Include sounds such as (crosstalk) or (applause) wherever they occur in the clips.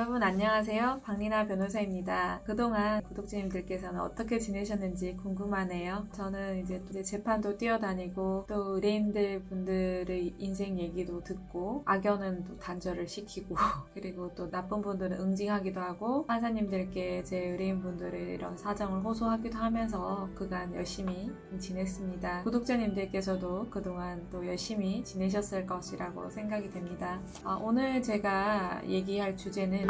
여러분 안녕하세요. 박리나 변호사입니다. 그동안 구독자님들께서는 어떻게 지내셨는지 궁금하네요. 저는 이제, 재판도 뛰어다니고 또 의뢰인들 분들의 인생 얘기도 듣고 악연은 또 단절을 시키고 (laughs) 그리고 또 나쁜 분들은 응징하기도 하고 판사님들께 제 의뢰인 분들의 이런 사정을 호소하기도 하면서 그간 열심히 지냈습니다. 구독자님들께서도 그동안 또 열심히 지내셨을 것이라고 생각이 됩니다. 아, 오늘 제가 얘기할 주제는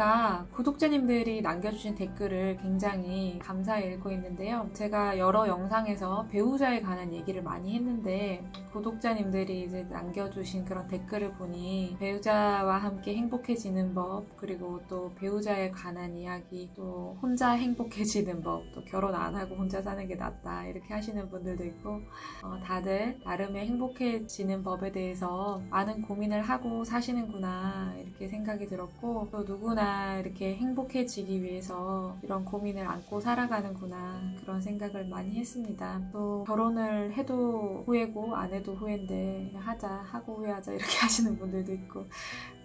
제가 구독자님들이 남겨주신 댓글을 굉장히 감사히 읽고 있는데요. 제가 여러 영상에서 배우자에 관한 얘기를 많이 했는데 구독자님들이 이제 남겨주신 그런 댓글을 보니 배우자와 함께 행복해지는 법 그리고 또 배우자에 관한 이야기 또 혼자 행복해지는 법 또 결혼 안 하고 혼자 사는 게 낫다 이렇게 하시는 분들도 있고 어, 다들 나름의 행복해지는 법에 대해서 많은 고민을 하고 사시는구나 이렇게 생각이 들었고 또 누구나 이렇게 행복해지기 위해서 이런 고민을 안고 살아가는구나 그런 생각을 많이 했습니다. 또 결혼을 해도 후회고 안 해도 후회인데 하자 하고 후회하자 이렇게 (laughs) 하시는 분들도 있고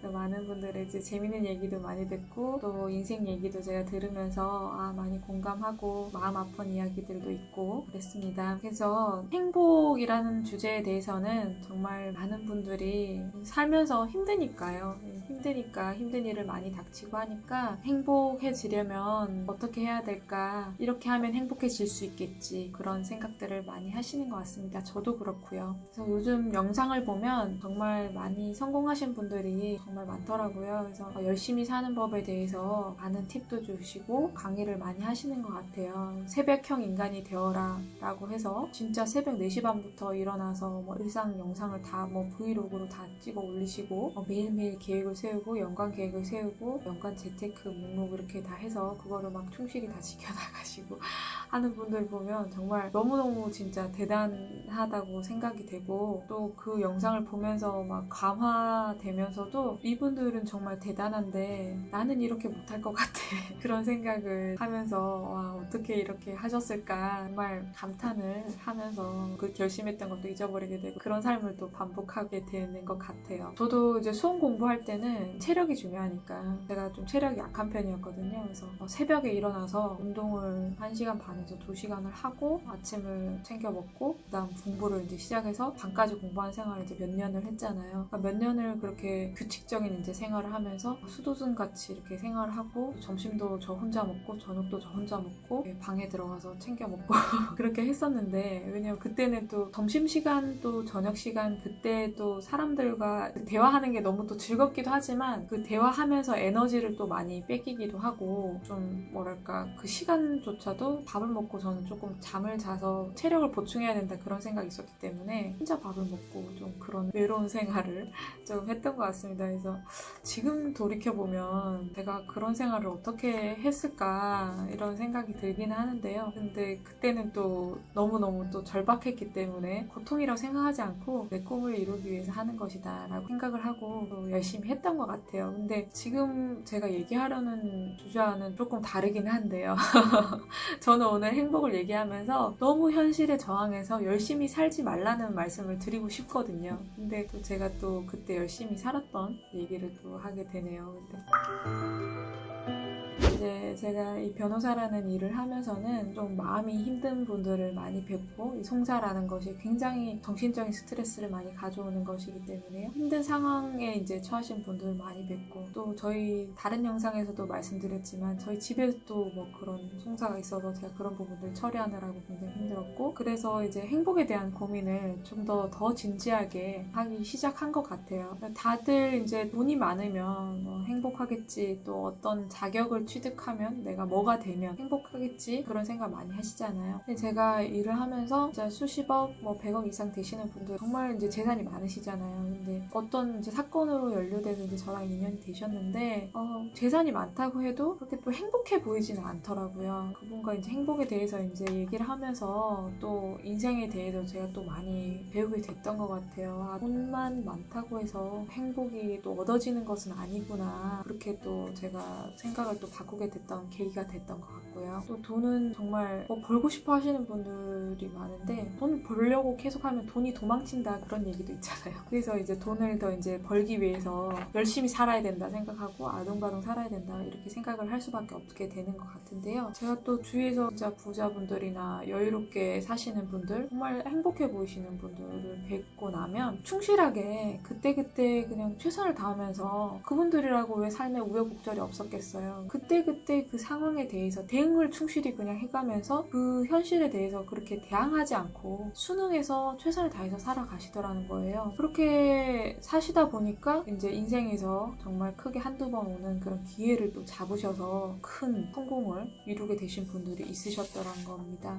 많은 분들의 이제 재밌는 얘기도 많이 듣고 또 인생 얘기도 제가 들으면서 아 많이 공감하고 마음 아픈 이야기들도 있고 그랬습니다. 그래서 행복이라는 주제에 대해서는 정말 많은 분들이 살면서 힘드니까요. 힘드니까 힘든 일을 많이 닥치고 하니까 행복해지려면 어떻게 해야 될까 이렇게 하면 행복해질 수 있겠지 그런 생각들을 많이 하시는 것 같습니다. 저도 그렇고요. 그래서 요즘 영상을 보면 정말 많이 성공하신 분들이 정말 많더라고요. 그래서 열심히 사는 법에 대해서 많은 팁도 주시고 강의를 많이 하시는 것 같아요. 새벽형 인간이 되어라 라고 해서 진짜 새벽 4시 반부터 일어나서 뭐 일상 영상을 다 뭐 브이로그로 다 찍어 올리시고 뭐 매일매일 계획을 세우고 연간 계획을 세우고 연간 재테크 목록 이렇게 다 해서 그거를 막 충실히 다 지켜나가시고 (laughs) 하는 분들 보면 정말 너무너무 진짜 대단하다고 생각이 되고 또 그 영상을 보면서 막 감화되면서도 이분들은 정말 대단한데 나는 이렇게 못할 것 같아. (laughs) 그런 생각을 하면서 와 어떻게 이렇게 하셨을까 정말 감탄을 하면서 그 결심했던 것도 잊어버리게 되고 그런 삶을 또 반복하게 되는 것 같아요. 저도 이제 수험 공부할 때는 체력이 중요하니까 제가 좀 체력이 약한 편이었거든요. 그래서 어, 새벽에 일어나서 운동을 1시간 반에서 2시간을 하고 아침을 챙겨 먹고 그다음 공부를 이제 시작해서 밤까지 공부한 생활을 이제 몇 년을 했잖아요. 그러니까 몇 년을 그렇게 규칙 적인 이제 생활을 하면서 수도승 같이 이렇게 생활을 하고 점심도 저 혼자 먹고 저녁도 저 혼자 먹고 방에 들어가서 챙겨 먹고 (laughs) 그렇게 했었는데 왜냐면 그때는 또 점심 시간 또 저녁 시간 그때 또 사람들과 대화하는 게 너무 또 즐겁기도 하지만 그 대화하면서 에너지를 또 많이 뺏기기도 하고 좀 뭐랄까 그 시간조차도 밥을 먹고 저는 조금 잠을 자서 체력을 보충해야 된다 그런 생각이 있었기 때문에 혼자 밥을 먹고 좀 그런 외로운 생활을 (laughs) 좀 했던 것 같습니다. 그래서 지금 돌이켜보면 내가 그런 생활을 어떻게 했을까 이런 생각이 들기는 하는데요. 근데 그때는 또 너무너무 또 절박했기 때문에 고통이라고 생각하지 않고 내 꿈을 이루기 위해서 하는 것이다 라고 생각을 하고 또 열심히 했던 것 같아요. 근데 지금 제가 얘기하려는 주제와는 조금 다르긴 한데요. (laughs) 저는 오늘 행복을 얘기하면서 너무 현실에 저항해서 열심히 살지 말라는 말씀을 드리고 싶거든요. 근데 또 제가 또 그때 열심히 살았던 얘기를 또 하게 되네요. 근데 이제 제가 이 변호사라는 일을 하면서는 좀 마음이 힘든 분들을 많이 뵙고 이 송사라는 것이 굉장히 정신적인 스트레스를 많이 가져오는 것이기 때문에 힘든 상황에 이제 처하신 분들을 많이 뵙고 또 저희 다른 영상에서도 말씀드렸지만 저희 집에도 뭐 그런 송사가 있어서 제가 그런 부분들 처리하느라고 굉장히 힘들었고 그래서 이제 행복에 대한 고민을 좀 더더 진지하게 하기 시작한 것 같아요. 다들 이제 돈이 많으면 뭐 행복하겠지 또 어떤 자격을 취득 하면 내가 뭐가 되면 행복하겠지 그런 생각 많이 하시잖아요. 근데 제가 일을 하면서 진짜 수십억 뭐 100억 이상 되시는 분들 정말 이제 재산이 많으시잖아요. 근데 어떤 이제 사건으로 연루돼서 이제 저랑 인연이 되셨는데 어, 재산이 많다고 해도 그렇게 또 행복해 보이지는 않더라고요. 그분과 이제 행복에 대해서 이제 얘기를 하면서 또 인생에 대해서 제가 또 많이 배우게 됐던 것 같아요. 아, 돈만 많다고 해서 행복이 또 얻어지는 것은 아니구나. 그렇게 또 제가 생각을 또 바꾸게 바꾸게 됐던 계기가 됐던 것 같고요. 또 돈은 정말 뭐 벌고 싶어 하시는 분들이 많은데 돈 벌려고 계속하면 돈이 도망친다 그런 얘기도 있잖아요. (laughs) 그래서 이제 돈을 더 이제 벌기 위해서 열심히 살아야 된다 생각하고 아둥바둥 살아야 된다 이렇게 생각을 할 수밖에 없게 되는 것 같은데요. 제가 또 주위에서 진짜 부자분들이나 여유롭게 사시는 분들 정말 행복해 보이시는 분들을 뵙고 나면 충실하게 그때그때 그냥 최선을 다하면서 그분들이라고 왜 삶에 우여곡절이 없었겠어요. 그때 그때 그 상황에 대해서 대응을 충실히 그냥 해가면서 그 현실에 대해서 그렇게 대항하지 않고 수능해서 최선을 다해서 살아가시더라는 거예요. 그렇게 사시다 보니까 이제 인생에서 정말 크게 한두 번 오는 그런 기회를 또 잡으셔서 큰 성공을 이루게 되신 분들이 있으셨더란 겁니다.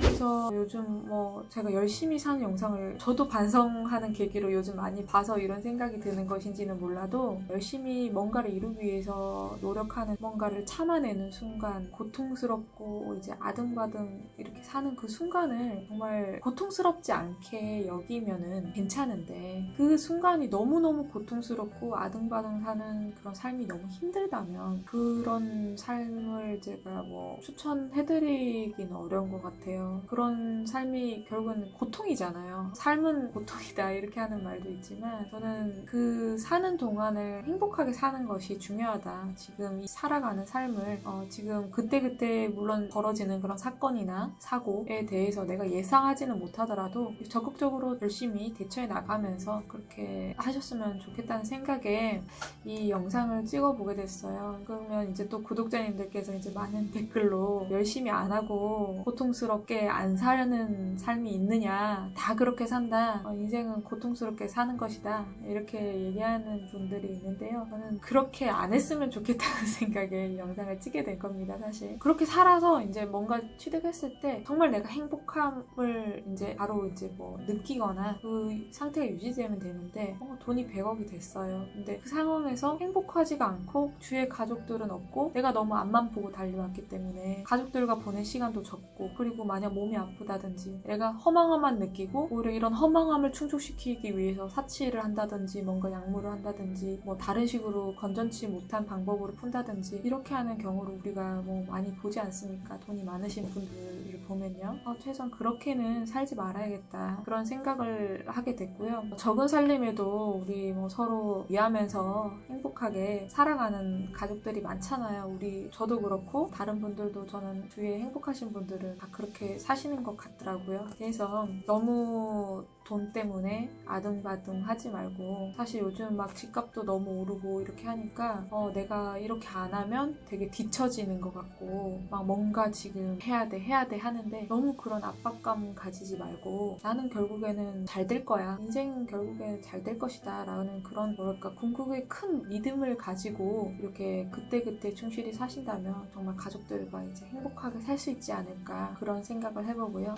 그래서 요즘 뭐 제가 열심히 사는 영상을 저도 반성하는 계기로 요즘 많이 봐서 이런 생각이 드는 것인지는 몰라도 열심히 뭔가를 이루기 위해서 노력하는 뭔가를 참아내는 순간 고통스럽고 이제 아등바등 이렇게 사는 그 순간을 정말 고통스럽지 않게 여기면은 괜찮은데 그 순간이 너무너무 고통스럽고 아등바등 사는 그런 삶이 너무 힘들다면 그런 삶을 제가 뭐 추천해드리기는 어려운 것 같아요. 그런 삶이 결국은 고통이잖아요. 삶은 고통이다 이렇게 하는 말도 있지만 저는 그 사는 동안을 행복하게 사는 것이 중요하다. 지금 이 살아가는 삶을 어, 지금 그때그때 물론 벌어지는 그런 사건이나 사고에 대해서 내가 예상하지는 못하더라도 적극적으로 열심히 대처해 나가면서 그렇게 하셨으면 좋겠다는 생각에 이 영상을 찍어보게 됐어요. 그러면 이제 또 구독자님들께서 이제 많은 댓글로 열심히 안 하고 고통스럽게 안 사려는 삶이 있느냐. 다 그렇게 산다. 어, 인생은 고통스럽게 사는 것이다. 이렇게 얘기하는 분들이 있는데요. 저는 그렇게 안 했으면 좋겠다는 (laughs) 생각에 이 영상을 찍게 된 겁니다 사실. 그렇게 살아서 이제 뭔가 취득했을 때 정말 내가 행복함을 이제 바로 이제 뭐 느끼거나 그 상태가 유지되면 되는데 어, 돈이 100억이 됐어요. 근데 그 상황에서 행복하지가 않고 주위에 가족들은 없고 내가 너무 앞만 보고 달려왔기 때문에 가족들과 보낸 시간도 적고 그리고 만약 몸이 아프다든지 내가 허망함만 느끼고 오히려 이런 허망함을 충족시키기 위해서 사치를 한다든지 뭔가 약물을 한다든지 뭐 다른 식으로 건전치 못한 방법으로 푼다든지 이렇게 하는 경우를 우리가 뭐 많이 보지 않습니까? 돈이 많으신 분들을 보면요. 아, 최소한 그렇게는 살지 말아야겠다. 그런 생각을 하게 됐고요. 적은 살림에도 우리 뭐 서로 이해하면서 행복하게 살아가는 가족들이 많잖아요. 우리 저도 그렇고 다른 분들도 저는 주위에 행복하신 분들은 다 그렇게 사시는 것 같더라고요. 그래서 너무 돈 때문에 아등바등 하지 말고 사실 요즘 막 집값도 너무 오르고 이렇게 하니까 어, 내가 이렇게 안 하면 되게 뒤처지는 것 같고 막 뭔가 지금 해야 돼 해야 돼 하는데 너무 그런 압박감 가지지 말고 나는 결국에는 잘 될 거야 인생은 결국엔 잘 될 것이다 라는 그런 뭐랄까 궁극의 큰 믿음을 가지고 이렇게 그때그때 충실히 사신다면 정말 가족들과 이제 행복하게 살 수 있지 않을까 그런 생각을 해보고요.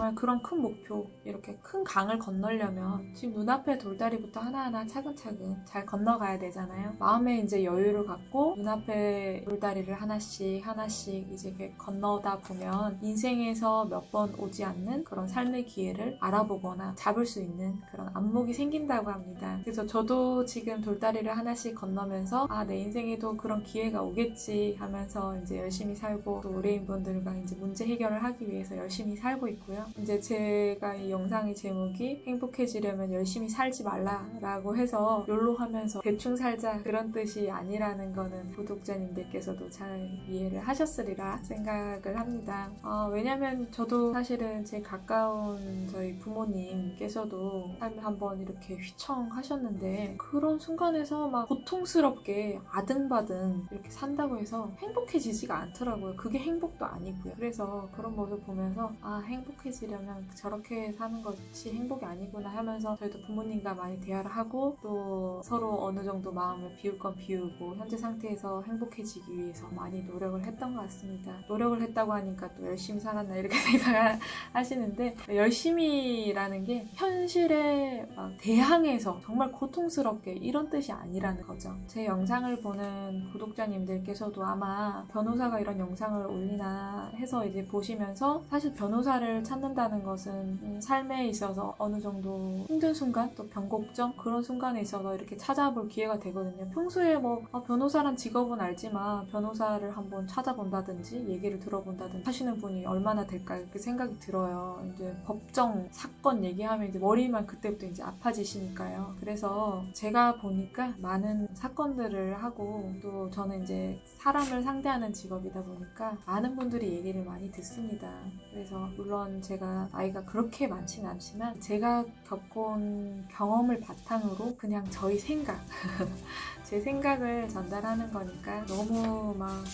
정말 그런 큰 목표, 이렇게 큰 강을 건너려면 지금 눈앞에 돌다리부터 하나하나 차근차근 잘 건너가야 되잖아요. 마음에 이제 여유를 갖고 눈앞에 돌다리를 하나씩 하나씩 이제 이렇게 건너다 보면 인생에서 몇 번 오지 않는 그런 삶의 기회를 알아보거나 잡을 수 있는 그런 안목이 생긴다고 합니다. 그래서 저도 지금 돌다리를 하나씩 건너면서 아, 내 인생에도 그런 기회가 오겠지 하면서 이제 열심히 살고 또 의뢰인분들과 이제 문제 해결을 하기 위해서 열심히 살고 있고요. 이제 제가 이 영상의 제목이 행복해지려면 열심히 살지 말라라고 해서 욜로 하면서 대충 살자 그런 뜻이 아니라는 거는 구독자님들께서도 잘 이해를 하셨으리라 생각을 합니다. 어, 왜냐면 저도 사실은 제 가까운 저희 부모님께서도 삶을 한번 이렇게 휘청하셨는데 그런 순간에서 막 고통스럽게 아등바등 이렇게 산다고 해서 행복해지지가 않더라고요. 그게 행복도 아니고요. 그래서 그런 모습 보면서 아 행복해지 려면 저렇게 사는 것이 행복이 아니구나 하면서 저희도 부모님과 많이 대화를 하고 또 서로 어느 정도 마음을 비울 건 비우고 현재 상태에서 행복해지기 위해서 많이 노력을 했던 것 같습니다. 노력을 했다고 하니까 또 열심히 살았나 이렇게 (laughs) 생각하시는데 열심히라는 게 현실에 막 대항해서 정말 고통스럽게 이런 뜻이 아니라는 거죠. 제 영상을 보는 구독자님들께서도 아마 변호사가 이런 영상을 올리나 해서 이제 보시면서 사실 변호사를 찾는 찾는다는 것은 음, 삶에 있어서 어느 정도 힘든 순간 또 변곡점 그런 순간에 있어서 이렇게 찾아볼 기회가 되거든요. 평소에 뭐 아, 변호사란 직업은 알지만 변호사를 한번 찾아본다든지 얘기를 들어본다든지 하시는 분이 얼마나 될까 이렇게 생각이 들어요. 이제 법정 사건 얘기하면 이제 머리만 그때부터 이제 아파지시니까요. 그래서 제가 보니까 많은 사건들을 하고 또 저는 이제 사람을 상대하는 직업이다 보니까 많은 분들이 얘기를 많이 듣습니다. 그래서 물론 제가 나이가 그렇게 많지는 않지만 제가 겪어온 경험을 바탕으로 그냥 저희 생각, (laughs) 제 생각을 전달하는 거니까 너무 막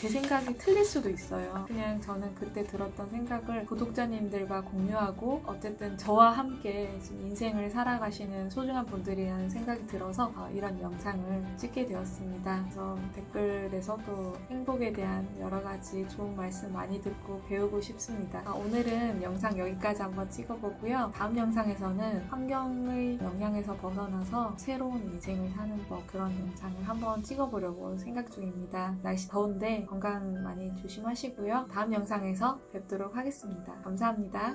제 생각이 틀릴 수도 있어요. 그냥 저는 그때 들었던 생각을 구독자님들과 공유하고 어쨌든 저와 함께 지금 인생을 살아가시는 소중한 분들이라는 생각이 들어서 어, 이런 영상을 찍게 되었습니다. 그래서 댓글에서도 행복에 대한 여러 가지 좋은 말씀 많이 듣고 배우고 싶습니다. 아, 오늘은 영상 여기까지 한번 찍어보고요. 다음 영상에서는 환경의 영향에서 벗어나서 새로운 인생을 사는 법 그런 영상을 한번 찍어보려고 생각 중입니다. 날씨 더운데 건강 많이 조심하시고요. 다음 영상에서 뵙도록 하겠습니다. 감사합니다.